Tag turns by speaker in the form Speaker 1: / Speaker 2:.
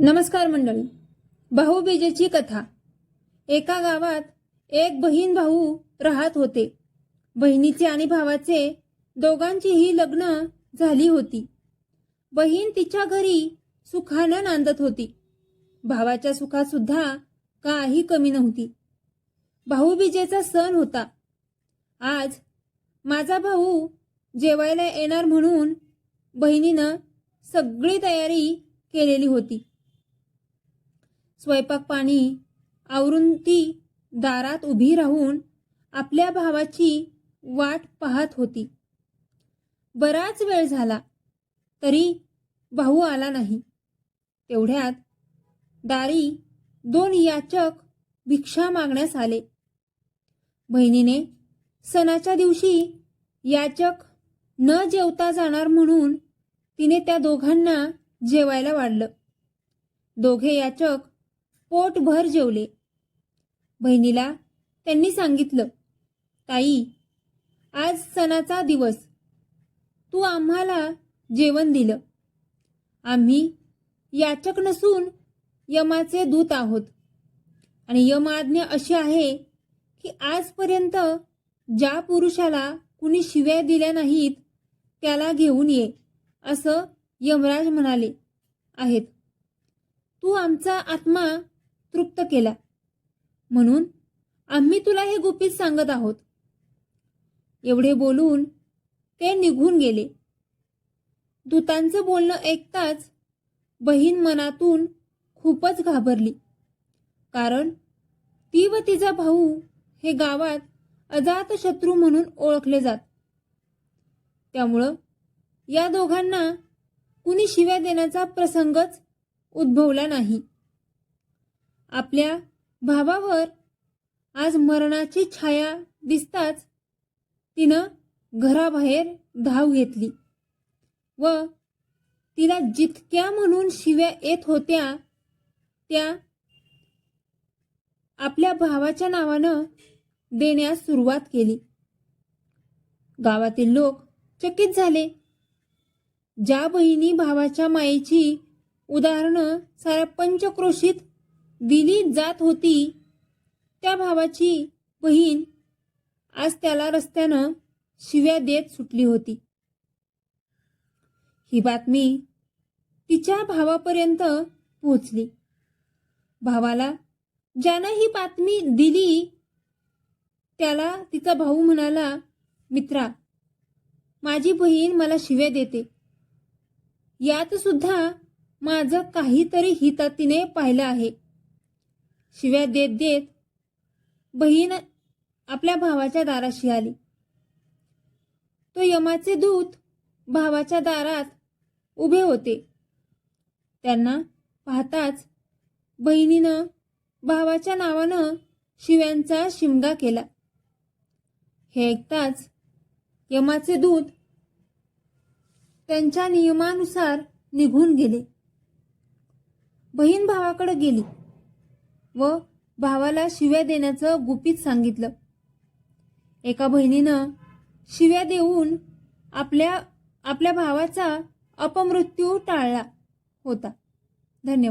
Speaker 1: नमस्कार मंडळी. भाऊबीजेची कथा. एका गावात एक बहीण भाऊ राहत होते. बहिणीचे आणि भावाचे दोघांचीही लग्न झाली होती. बहीण तिच्या घरी सुखानं नांदत होती. भावाच्या सुखात सुद्धा काही कमी नव्हती. भाऊबीजेचा सण होता. आज माझा भाऊ जेवायला येणार म्हणून बहिणीनं सगळी तयारी केलेली होती. स्वयंपाक पाणी आवरून ती दारात उभी राहून आपल्या भावाची वाट पाहत होती. बराच वेळ झाला तरी भाऊ आला नाही. तेवढ्यात दारी दोन याचक भिक्षा मागण्यास आले. बहिणीने सणाच्या दिवशी याचक न जेवता जाणार म्हणून तिने त्या दोघांना जेवायला वाढलं. दोघे याचक पोटभर जेवले. बहिणीला त्यांनी सांगितलं ताई आज सणाचा दिवस. तू आम्हाला जेवण दिलं. आम्ही याचक नसून यमाचे दूत आहोत. आणि यम आज्ञा अशी आहे की आजपर्यंत ज्या पुरुषाला कुणी शिव्या दिल्या नाहीत त्याला घेऊन ये असं यमराज म्हणाले आहेत. तू आमचा आत्मा तृप्त केला. म्हणून आम्ही तुला हे गुपित सांगत आहोत. एवढे बोलून ते निघून गेले. दूतांचं बोलणं ऐकताच बहीण मनातून खूपच घाबरली. कारण ती व तिचा भाऊ हे गावात अजात शत्रू म्हणून ओळखले जात. त्यामुळं या दोघांना कुणी शिव्या देण्याचा प्रसंगच उद्भवला नाही. आपल्या भावावर आज मरणाची छाया दिसताच तिनं घराबाहेर धाव घेतली व तिला जितक्या म्हणून शिव्या येत होत्या त्या आपल्या भावाच्या नावानं देण्यास सुरुवात केली. गावातील लोक चकित झाले. ज्या बहिणी भावाच्या मायेची उदाहरणं साऱ्या पंचक्रोशीत दिली जात होती. त्या भावाची बहीण आज त्याला रस्त्यानं शिव्या देत सुटली होती. ही बातमी तिच्या भावापर्यंत पोहोचली. भावाला ज्यानं ही बातमी दिली त्याला तिचा भाऊ म्हणाला मित्रा माझी बहीण मला शिव्या देते. यात सुद्धा माझं काहीतरी हितातीने पाहिलं आहे. शिव्या देत देत बहीण आपल्या भावाच्या दाराशी आली. तो यमाचे दूत भावाच्या दारात उभे होते. त्यांना पाहताच बहिणीनं भावाच्या नावानं शिव्यांचा शिमगा केला. हे ऐकताच यमाचे दूत त्यांच्या नियमानुसार निघून गेले. बहीण भावाकडे गेली. व भावाला शिव्या देण्याचं गुपित सांगितलं. एका बहिणीनं शिव्या देऊन आपल्या आपल्या भावाचा अपमृत्यू टाळला होता. धन्यवाद.